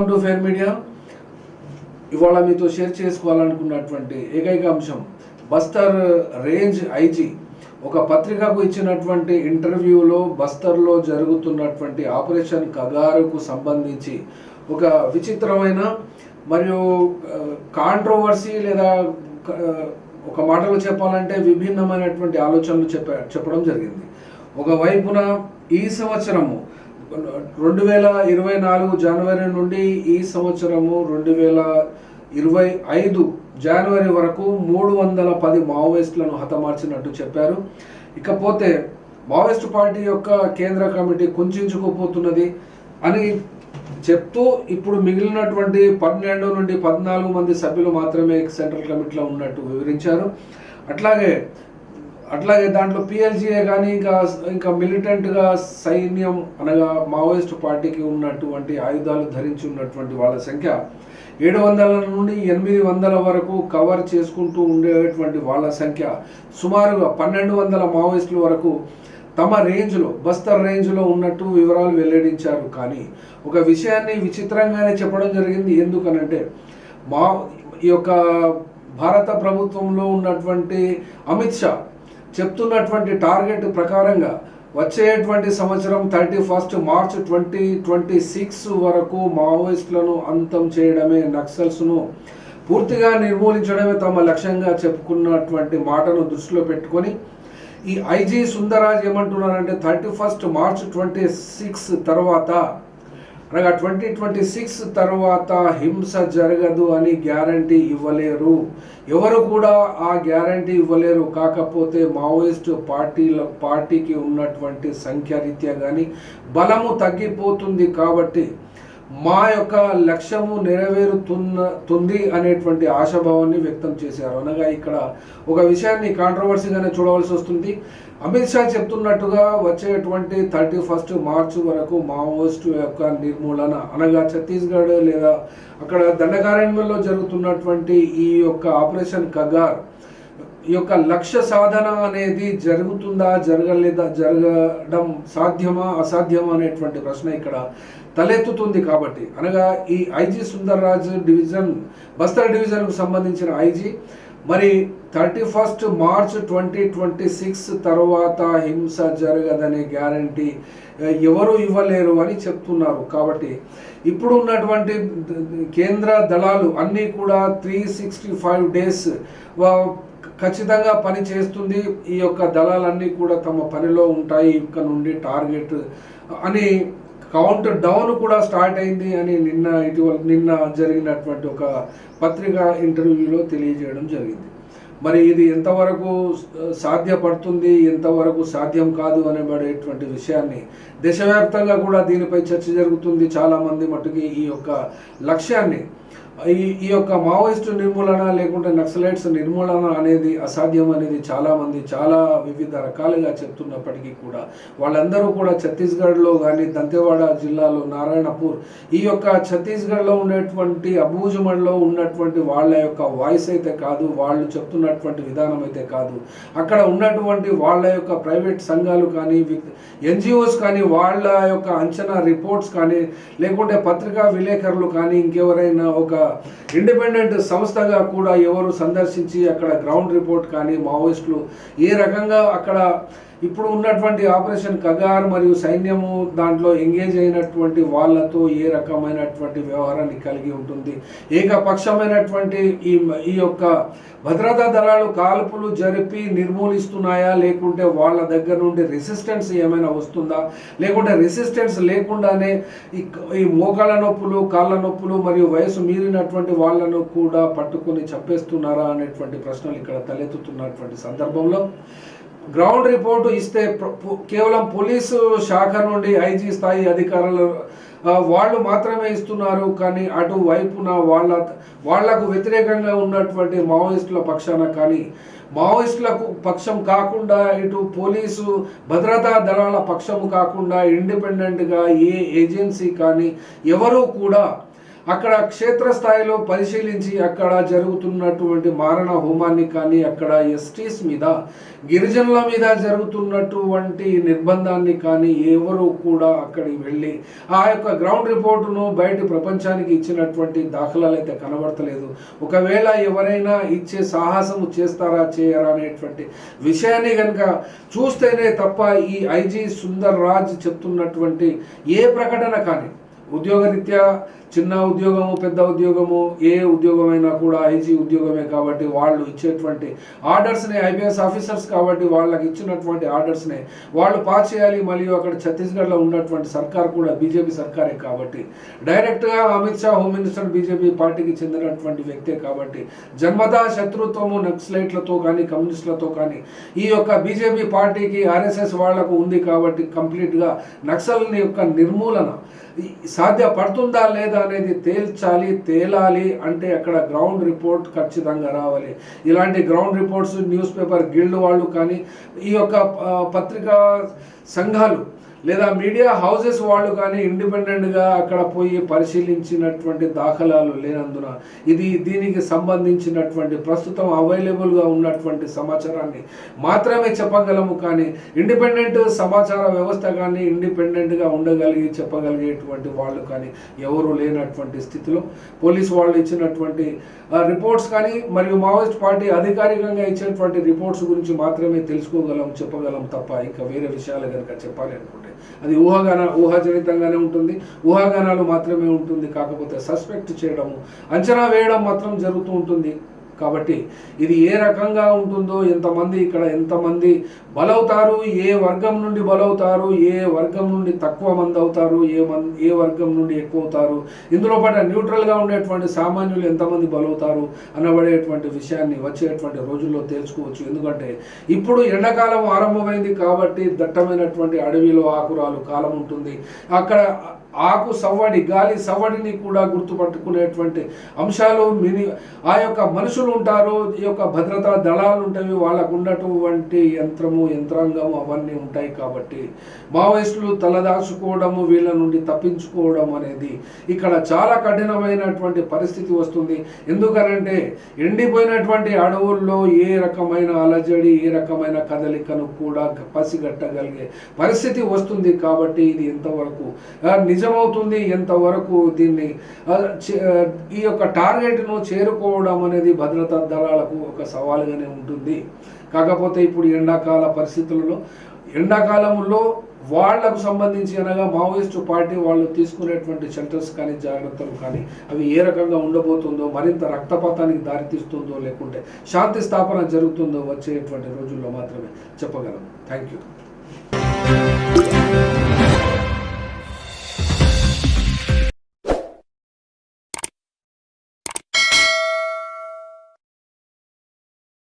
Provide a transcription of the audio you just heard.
Welcome to fair media ఇవాళ మీతో share చేసుకోవాలనుకున్నటువంటి ఏకైక అంశం బస్తర్ రేంజ్ ఐజీ ఒక పత్రికకు ఇచ్చినటువంటి ఇంటర్వ్యూలో బస్తర్లో జరుగుతున్నటువంటి ఆపరేషన్ కగారుకు సంబంధించి ఒక విచిత్రమైన మరియు కాంట్రోవర్సీ లేదా ఒక మాటలో చెప్పాలంటే విభిన్నమైనటువంటి ఆలోచనలు చెప్ప చెప్పడం జరిగింది. ఒకవైపున ఈ సంవత్సరము రెండు వేల ఇరవై నాలుగు జనవరి నుండి ఈ సంవత్సరము రెండు వేల ఇరవై ఐదు జనవరి వరకు మూడు వందల పది మావోయిస్టులను హతమార్చినట్టు చెప్పారు. ఇకపోతే మావోయిస్ట్ పార్టీ యొక్క కేంద్ర కమిటీ కుంచుకుపోతున్నది అని చెప్తూ ఇప్పుడు మిగిలినటువంటి పన్నెండు నుండి పద్నాలుగు మంది సభ్యులు మాత్రమే సెంట్రల్ కమిటీలో ఉన్నట్టు వివరించారు. అట్లాగే అట్లాగే దాంట్లో పిఎల్జీఏ కానీ ఇంకా ఇంకా మిలిటెంట్గా సైన్యం అనగా మావోయిస్ట్ పార్టీకి ఉన్నటువంటి ఆయుధాలు ధరించి ఉన్నటువంటి వాళ్ళ సంఖ్య ఏడు వందల నుండి ఎనిమిది వందల వరకు కవర్ చేసుకుంటూ ఉండేటువంటి వాళ్ళ సంఖ్య సుమారుగా పన్నెండు వందల మావోయిస్టుల వరకు తమ రేంజ్లో బస్తర్ రేంజ్లో ఉన్నట్టు వివరాలు వెల్లడించారు. కానీ ఒక విషయాన్ని విచిత్రంగానే చెప్పడం జరిగింది. ఎందుకనంటే మా ఈ యొక్క భారత ప్రభుత్వంలో ఉన్నటువంటి అమిత్ షా చెప్తున్నటువంటి టార్గెట్ ప్రకారంగా వచ్చేటువంటి సంవత్సరం thirty first March twenty twenty six వరకు మావోయిస్టులను అంతం చేయడమే నక్సల్స్ను పూర్తిగా నిర్మూలించడమే తమ లక్ష్యంగా చెప్పుకున్నటువంటి మాటను దృష్టిలో పెట్టుకొని ఈ ఐజీ సుందరాజ్ ఏమంటున్నారంటే thirty first March twenty six తర్వాత అనగా ట్వంటీ ట్వంటీ సిక్స్ తర్వాత హింస జరగదు అని గ్యారంటీ ఇవ్వలేరు. ఎవరు కూడా ఆ గ్యారంటీ ఇవ్వలేరు. కాకపోతే మావోయిస్ట్ పార్టీల పార్టీకి ఉన్నటువంటి సంఖ్యారీత్యా కానీ బలము తగ్గిపోతుంది కాబట్టి మా యొక్క లక్ష్యము నెరవేరుతున్నతుంది అనేటువంటి ఆశాభావాన్ని వ్యక్తం చేశారు. అనగా ఇక్కడ ఒక విషయాన్ని కాంట్రవర్సీగానే చూడవలసి వస్తుంది. అమిత్ షా చెప్తున్నట్టుగా వచ్చేటువంటి థర్టీ ఫస్ట్ మార్చ్ వరకు మావోయిస్టు యొక్క నిర్మూలన అనగా ఛత్తీస్గఢ్ లేదా అక్కడ దండకారణ్యంలో జరుగుతున్నటువంటి ఈ యొక్క ఆపరేషన్ కగార్ యొక్క లక్ష్య సాధన అనేది జరుగుతుందా జరగలేదా జరగడం సాధ్యమా అసాధ్యమా అనేటువంటి ప్రశ్న ఇక్కడ తలెత్తుతుంది కాబట్టి. అనగా ఈ ఐజీ సుందర్రాజ్ డివిజన్ బస్తర్ డివిజన్కు సంబంధించిన ఐజీ మరి thirty first March twenty twenty six తర్వాత హింస జరగదనే గ్యారంటీ ఎవరు ఇవ్వలేరు అని చెప్తున్నారు. కాబట్టి ఇప్పుడు ఉన్నటువంటి కేంద్ర దళాలు అన్నీ కూడా త్రీ సిక్స్టీ ఫైవ్ డేస్ ఖచ్చితంగా పని చేస్తుంది. ఈ యొక్క దళాలన్నీ కూడా తమ పనిలో ఉంటాయి. ఇక్కడ నుండి టార్గెట్ అని కౌంట్ డౌన్ కూడా స్టార్ట్ అయింది అని నిన్న ఇటీవల నిన్న జరిగినటువంటి ఒక పత్రికా ఇంటర్వ్యూలో తెలియజేయడం జరిగింది. మరి ఇది ఎంతవరకు సాధ్యపడుతుంది? ఎంతవరకు సాధ్యం కాదు అనబడేటువంటి విషయాన్ని దేశవ్యాప్తంగా కూడా దీనిపై చర్చ జరుగుతుంది. చాలామంది మట్టుకి ఈ యొక్క లక్ష్యాన్ని ఈ ఈ యొక్క మావోయిస్టు నిర్మూలన లేకుంటే నక్సలైట్స్ నిర్మూలన అనేది అసాధ్యం అనేది చాలామంది చాలా వివిధ రకాలుగా చెప్తున్నప్పటికీ కూడా వాళ్ళందరూ కూడా ఛత్తీస్గఢ్లో కానీ దంతెవాడ జిల్లాలో నారాయణపూర్ ఈ యొక్క ఛత్తీస్గఢ్లో ఉండేటువంటి అబూజుమడ్లో ఉన్నటువంటి వాళ్ళ యొక్క వాయిస్ అయితే కాదు వాళ్ళు చెప్తున్నటువంటి విధానం అయితే కాదు. అక్కడ ఉన్నటువంటి వాళ్ళ యొక్క ప్రైవేట్ సంఘాలు కానీ ఎన్జిఓస్ కానీ వాళ్ళ యొక్క అంచనా రిపోర్ట్స్ కానీ లేకుంటే పత్రికా విలేకరులు కానీ ఇంకెవరైనా ఒక ఇండిపెండెంట్ సంస్థగా కూడా ఎవరు సందర్శించి అక్కడ గ్రౌండ్ రిపోర్ట్ కానీ మావోయిస్టులు ఏ రకంగా అక్కడ ఇప్పుడు ఉన్నటువంటి ఆపరేషన్ కగార్ మరియు సైన్యము దాంట్లో ఎంగేజ్ అయినటువంటి వాళ్ళతో ఏ రకమైనటువంటి వ్యవహారాన్ని కలిగి ఉంటుంది? ఏకపక్షమైనటువంటి ఈ ఈ యొక్క భద్రతా దళాలు కాల్పులు జరిపి నిర్మూలిస్తున్నాయా? లేకుంటే వాళ్ళ దగ్గర నుండి రెసిస్టెన్స్ ఏమైనా వస్తుందా? లేకుంటే రెసిస్టెన్స్ లేకుండానే ఈ మోకాళ్ళ నొప్పులు కాళ్ళ నొప్పులు మరియు వయసు మీరినటువంటి వాళ్ళను కూడా పట్టుకొని చంపేస్తున్నారా? అనేటువంటి ప్రశ్నలు ఇక్కడ తలెత్తుతున్నటువంటి సందర్భంలో గ్రౌండ్ రిపోర్టు ఇస్తే కేవలం పోలీసు శాఖ నుండి ఐజీ స్థాయి అధికారులు వాళ్ళు మాత్రమే ఇస్తున్నారు. కానీ అటు వైపున వాళ్ళ వాళ్ళకు వ్యతిరేకంగా ఉన్నటువంటి మావోయిస్టుల పక్షాన కానీ మావోయిస్టులకు పక్షం కాకుండా ఇటు పోలీసు భద్రతా దళాల పక్షము కాకుండా ఇండిపెండెంట్గా ఏ ఏజెన్సీ కానీ ఎవరూ కూడా అక్కడ క్షేత్రస్థాయిలో పరిశీలించి అక్కడ జరుగుతున్నటువంటి మారణ హోమాన్ని కానీ అక్కడ ఎస్టీస్ మీద గిరిజనుల మీద జరుగుతున్నటువంటి నిర్బంధాన్ని కానీ ఎవరు కూడా అక్కడికి వెళ్ళి ఆ యొక్క గ్రౌండ్ రిపోర్టును బయట ప్రపంచానికి ఇచ్చినటువంటి దాఖలాలు అయితే కనబడతలేదు. ఒకవేళ ఎవరైనా ఇచ్చే సాహసము చేస్తారా చేయరా అనేటువంటి విషయాన్ని కనుక చూస్తేనే తప్ప ఈ ఐజీ సుందర్ రాజ్ చెప్తున్నటువంటి ఏ ప్రకటన కానీ ఉద్యోగరీత్యా చిన్న ఉద్యోగము పెద్ద ఉద్యోగము ఏ ఉద్యోగమైనా కూడా ఐజీ ఉద్యోగమే కాబట్టి వాళ్ళు ఇచ్చేటువంటి ఆర్డర్స్ని ఐపీఎస్ ఆఫీసర్స్ కాబట్టి వాళ్ళకి ఇచ్చినటువంటి ఆర్డర్స్ని వాళ్ళు పాస్ చేయాలి. మరియు అక్కడ ఛత్తీస్గఢ్లో ఉన్నటువంటి సర్కార్ కూడా బీజేపీ సర్కారే కాబట్టి డైరెక్ట్గా Amit Shah home minister BJP పార్టీకి చెందినటువంటి వ్యక్తే కాబట్టి జన్మదా శత్రుత్వము నక్సలైట్లతో కానీ కమ్యూనిస్టులతో కానీ ఈ యొక్క బీజేపీ పార్టీకి ఆర్ఎస్ఎస్ వాళ్ళకు ఉంది కాబట్టి కంప్లీట్గా నక్సల్ని యొక్క నిర్మూలన సాధ్యపడుతుందా లేదా అనేది తేల్చాలి తేలాలి అంటే అక్కడ గ్రౌండ్ రిపోర్ట్ ఖచ్చితంగా రావాలి. ఇలాంటి ground reports newspaper guild వాళ్ళు కానీ ఈ యొక్క పత్రికా సంఘాలు లేదా మీడియా హౌసెస్ వాళ్ళు కానీ ఇండిపెండెంట్గా అక్కడ పోయి పరిశీలించినటువంటి దాఖలాలు లేనందున ఇది దీనికి సంబంధించినటువంటి ప్రస్తుతం అవైలబుల్గా ఉన్నటువంటి సమాచారాన్ని మాత్రమే చెప్పగలము కానీ ఇండిపెండెంట్ సమాచార వ్యవస్థ కానీ ఇండిపెండెంట్గా ఉండగలిగి చెప్పగలిగేటువంటి వాళ్ళు కానీ ఎవరు లేనటువంటి స్థితిలో పోలీస్ వాళ్ళు ఇచ్చినటువంటి రిపోర్ట్స్ కానీ మరియు మావోయిస్ట్ పార్టీ అధికారికంగా ఇచ్చినటువంటి రిపోర్ట్స్ గురించి మాత్రమే తెలుసుకోగలం చెప్పగలం తప్ప ఇంకా వేరే విషయాలు కనుక చెప్పాలి అనుకుంటే అది ఊహాగాన ఊహాజనితంగానే ఉంటుంది. ఊహాగానాలు మాత్రమే ఉంటుంది. కాకపోతే సస్పెక్ట్ చేయడము అంచనా వేయడం మాత్రం జరుగుతూ ఉంటుంది. కాబట్టి ఇది ఏ రకంగా ఉంటుందో ఎంతమంది ఇక్కడ ఎంతమంది బలవుతారు ఏ వర్గం నుండి బలవుతారు ఏ వర్గం నుండి తక్కువ మంది అవుతారు ఏ మన్ ఏ వర్గం నుండి ఎక్కువ అవుతారు ఇందులో పాటు న్యూట్రల్గా ఉండేటువంటి సామాన్యులు ఎంతమంది బలవుతారు అనబడేటువంటి విషయాన్ని వచ్చేటువంటి రోజుల్లో తేల్చుకోవచ్చు ఎందుకంటే ఇప్పుడు ఎండాకాలం ఆరంభమైంది కాబట్టి దట్టమైనటువంటి అడవిలో ఆకురాలు కాలం ఉంటుంది. అక్కడ ఆకు సవ్వడి గాలి సవ్వడిని కూడా గుర్తుపట్టుకునేటువంటి అంశాలు మిని ఆ యొక్క మనుషులు ఉంటారు ఈ యొక్క భద్రతా దళాలు ఉంటాయి వాళ్ళకు ఉన్నటువంటి యంత్రము యంత్రాంగము అవన్నీ ఉంటాయి కాబట్టి మావోయిస్టులు తలదాచుకోవడము వీళ్ళ నుండి తప్పించుకోవడం అనేది ఇక్కడ చాలా కఠినమైనటువంటి పరిస్థితి వస్తుంది. ఎందుకనంటే ఎండిపోయినటువంటి అడవుల్లో ఏ రకమైన అలజడి ఏ రకమైన కదలికను కూడా పసిగట్టగలిగే పరిస్థితి వస్తుంది కాబట్టి ఇది ఎంతవరకు నిజ నిజమవుతుంది? ఎంతవరకు దీన్ని చే- ఈ యొక్క టార్గెట్ను చేరుకోవడం అనేది భద్రతా దళాలకు ఒక సవాలుగానే ఉంటుంది. కాకపోతే ఇప్పుడు ఎండాకాల పరిస్థితులలో ఎండాకాలంలో వాళ్ళకు సంబంధించి అనగా మావోయిస్టు పార్టీ వాళ్ళు తీసుకునేటువంటి షెల్టర్స్ కానీ జాగ్రత్తలు కానీ అవి ఏ రకంగా ఉండబోతుందో మరింత రక్తపాతానికి దారితీస్తుందో లేకుంటే శాంతి స్థాపన జరుగుతుందో వచ్చేటువంటి రోజుల్లో మాత్రమే చెప్పగలం. Thank you